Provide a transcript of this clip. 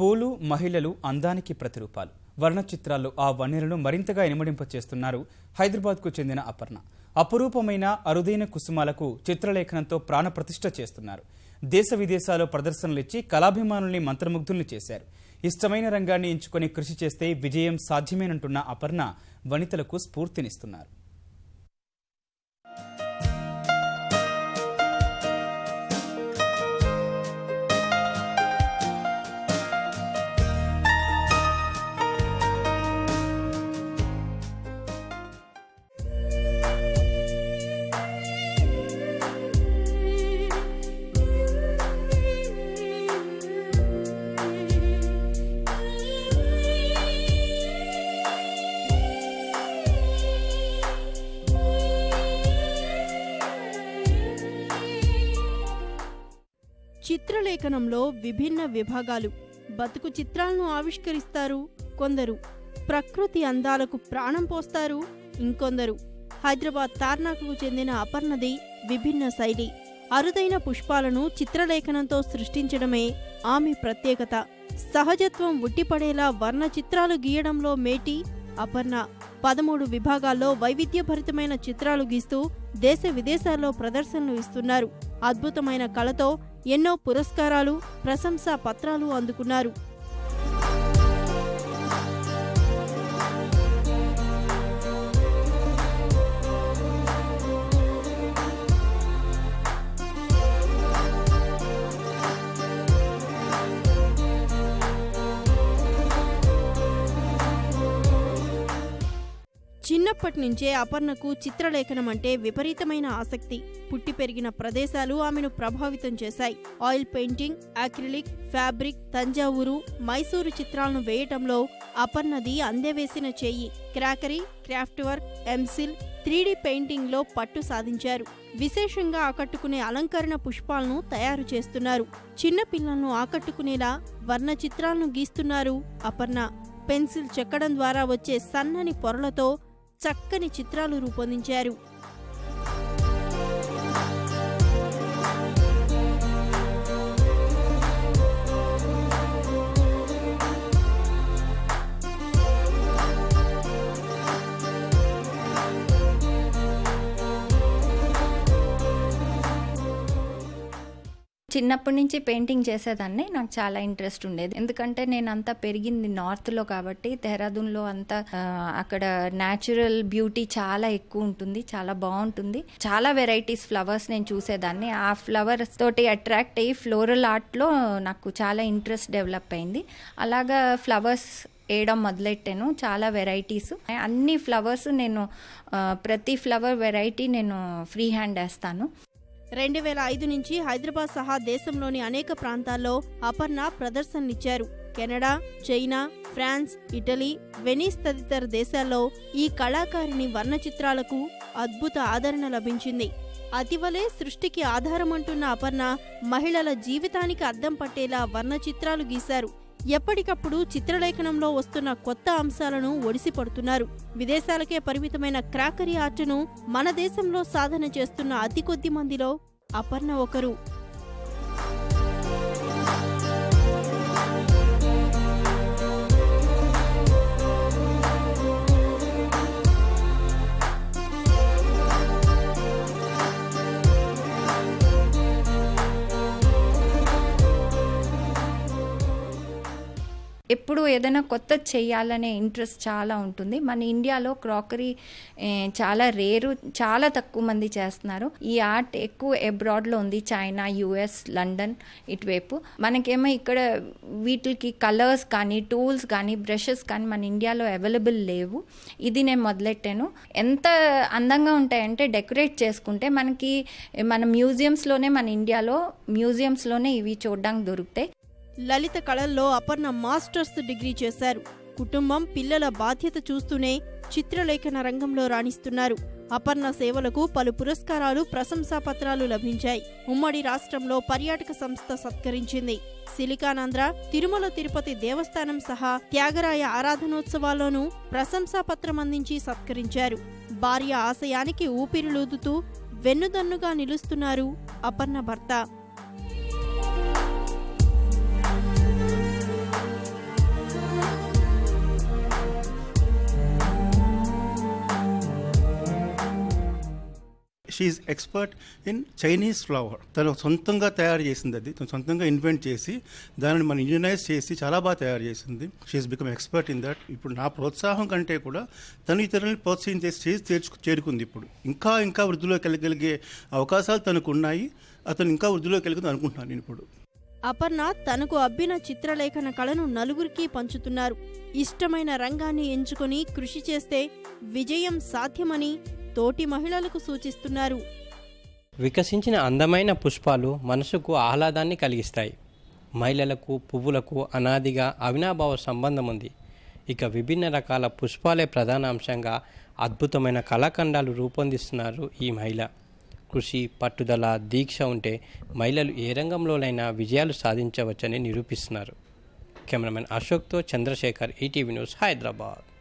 పూలు మహిళలు అందానికి ప్రతిరూపాలు. వర్ణ చిత్రాల్లో ఆ వన్నెలను మరింతగా ఇనుమడింప చేస్తున్నారు హైదరాబాద్కు చెందిన అపర్ణ. అపురూపమైన అరుదైన కుసుమాలకు చిత్రలేఖనంతో ప్రాణప్రతిష్ఠ చేస్తున్నారు. దేశ విదేశాల్లో ప్రదర్శనలిచ్చి కళాభిమానుల్ని మంత్రముగ్ధుల్ని చేశారు. ఇష్టమైన రంగాన్ని ఎంచుకొని కృషి చేస్తే విజయం సాధ్యమేనంటున్న అపర్ణ వనితలకు స్ఫూర్తినిస్తున్నారు. చిత్రలేఖనంలో విభిన్న విభాగాలు బతుకు చిత్రాలను ఆవిష్కరిస్తారు. కొందరు ప్రకృతి అందాలకు ప్రాణం పోస్తారు. ఇంకొందరు హైదరాబాద్ తార్నాకకు చెందిన అపర్ణది విభిన్న శైలి. అరుదైన పుష్పాలను చిత్రలేఖనంతో సృష్టించడమే ఆమె ప్రత్యేకత. సహజత్వం ఉట్టిపడేలా వర్ణ చిత్రాలు గీయడంలో మేటి అపర్ణ పదమూడు విభాగాల్లో వైవిధ్యభరితమైన చిత్రాలు గీస్తూ దేశ విదేశాల్లో ప్రదర్శనలు ఇస్తున్నారు. అద్భుతమైన కళతో ఎన్నో పురస్కారాలు ప్రశంసా పత్రాలు అందుకున్నారు. చిన్నప్పటి నుంచే అపర్ణకు చిత్రలేఖనం అంటే విపరీతమైన ఆసక్తి. పుట్టి పెరిగిన ప్రదేశాలు ఆమెను ప్రభావితం చేశాయి. Oil painting acrylic fabric Thanjavur Mysore చిత్రాలను వేయటంలో అపర్ణది అందెవేసిన చేయి. క్రాకరీ క్రాఫ్ట్ వర్క్ ఎంసిల్ త్రీడీ పెయింటింగ్లో పట్టు సాధించారు. విశేషంగా ఆకట్టుకునే అలంకరణ పుష్పాలను తయారు చేస్తున్నారు. చిన్న పిల్లలను ఆకట్టుకునేలా వర్ణ చిత్రాలను గీస్తున్నారు అపర్ణ. పెన్సిల్ చెక్కడం ద్వారా వచ్చే సన్నని పొరలతో చక్కని చిత్రాలు రూపొందించారు. చిన్నప్పటి నుంచి పెయింటింగ్ చేసేదాన్ని నాకు చాలా ఇంట్రెస్ట్ ఉండేది. ఎందుకంటే నేను అంతా పెరిగింది నార్త్లో కాబట్టి దేహరాదూన్లో అంతా అక్కడ న్యాచురల్ బ్యూటీ చాలా ఎక్కువ ఉంటుంది చాలా బాగుంటుంది. చాలా వెరైటీస్ ఫ్లవర్స్ నేను చూసేదాన్ని. ఆ ఫ్లవర్స్ తోటి అట్రాక్ట్ అయ్యి ఫ్లోరల్ ఆర్ట్లో నాకు చాలా ఇంట్రెస్ట్ డెవలప్ అయింది. అలాగా ఫ్లవర్స్ వేయడం మొదలెట్టాను చాలా వెరైటీస్. అన్ని ఫ్లవర్స్ నేను ప్రతి ఫ్లవర్ వెరైటీ నేను ఫ్రీ హ్యాండ్ వేస్తాను. రెండు వేల ఐదు నుంచి హైదరాబాద్ సహా దేశంలోని అనేక ప్రాంతాల్లో Aparna ప్రదర్శనలిచ్చారు Canada China France Italy Venice తదితర దేశాల్లో ఈ కళాకారిణి వర్ణ చిత్రాలకు అద్భుత ఆదరణ లభించింది. అతివలే సృష్టికి ఆధారమంటున్న అపర్ణ మహిళల జీవితానికి అద్దం పట్టేలా వర్ణ చిత్రాలు గీశారు. ఎప్పటికప్పుడు చిత్రలేఖనంలో వస్తున్న కొత్త అంశాలను ఒడిసిపడుతున్నారు విదేశాలకే పరిమితమైన క్రాకరీ ఆర్టును మన దేశంలో సాధన చేస్తున్న అతి కొద్ది మందిలో అపర్ణ ఒకరు. ఎప్పుడు ఏదైనా కొత్త చేయాలనే ఇంట్రెస్ట్ చాలా ఉంటుంది. మన ఇండియాలో క్రాకరీ చాలా రేరు చాలా తక్కువ మంది చేస్తున్నారు. ఈ ఆర్ట్ ఎక్కువ అబ్రాడ్లో ఉంది. చైనా యుఎస్ లండన్ ఇటువైపు. మనకేమో ఇక్కడ వీటికి కలర్స్ కానీ టూల్స్ కానీ బ్రషెస్ కానీ మన ఇండియాలో అవైలబుల్ లేవు. ఇది నేను మొదలెట్టాను. ఎంత అందంగా ఉంటాయంటే డెకరేట్ చేసుకుంటే మనకి మన మ్యూజియంస్లోనే మన ఇండియాలో మ్యూజియంస్లోనే ఇవి చూడడానికి దొరుకుతాయి. లలిత కళల్లో అపర్ణ మాస్టర్స్ డిగ్రీ చేశారు. కుటుంబం పిల్లల బాధ్యత చూస్తూనే చిత్రలేఖన రంగంలో రాణిస్తున్నారు. అపర్ణ సేవలకు పలు పురస్కారాలు ప్రశంసాపత్రాలు లభించాయి. ఉమ్మడి రాష్ట్రంలో పర్యాటక సంస్థ సత్కరించింది. సిలికానాంధ్ర తిరుమల తిరుపతి దేవస్థానం సహా త్యాగరాయ ఆరాధనోత్సవాల్లోనూ ప్రశంసాపత్రం అందించి సత్కరించారు. భార్య ఆశయానికి ఊపిరిలూదుతూ వెన్నుదన్నుగా నిలుస్తున్నారు అపర్ణ భర్త. She's expert in Chinese flower తను సొంతంగా తయారు చేసింది అది. తను సొంతంగా ఇన్వెంట్ చేసి దానిని మనం ఇంజనైజ్ చేసి చాలా బాగా తయారు చేసింది. She's become expert in that ఇప్పుడు నా ప్రోత్సాహం కంటే కూడా తను ఇతరులను ప్రోత్సహించే స్టేజ్ చేర్చు చేరుకుంది ఇప్పుడు. ఇంకా ఇంకా వృద్ధిలోకి వెళ్ళగలిగే అవకాశాలు తనకు ఉన్నాయి అతను ఇంకా వృద్ధిలోకి వెళ్ళగదు అనుకుంటున్నాను నేను ఇప్పుడు. అపర్ణ తనకు అబ్బిన చిత్రలేఖన కళను నలుగురికి పంచుతున్నారు. ఇష్టమైన రంగాన్ని ఎంచుకొని కృషి చేస్తే విజయం సాధ్యమని తోటి మహిళలకు సూచిస్తున్నారు. వికసించిన అందమైన పుష్పాలు మనసుకు ఆహ్లాదాన్ని కలిగిస్తాయి. మహిళలకు పువ్వులకు అనాదిగా అవినాభావ సంబంధం ఉంది. ఇక విభిన్న రకాల పుష్పాలే ప్రధాన అంశంగా అద్భుతమైన కళాఖండాలు రూపొందిస్తున్నారు ఈ మహిళ. కృషి పట్టుదల దీక్ష ఉంటే మహిళలు ఏ రంగంలోనైనా విజయాలు సాధించవచ్చని నిరూపిస్తున్నారు. కెమెరామెన్ అశోక్తో చంద్రశేఖర్ ఈటీవీ న్యూస్ హైదరాబాద్.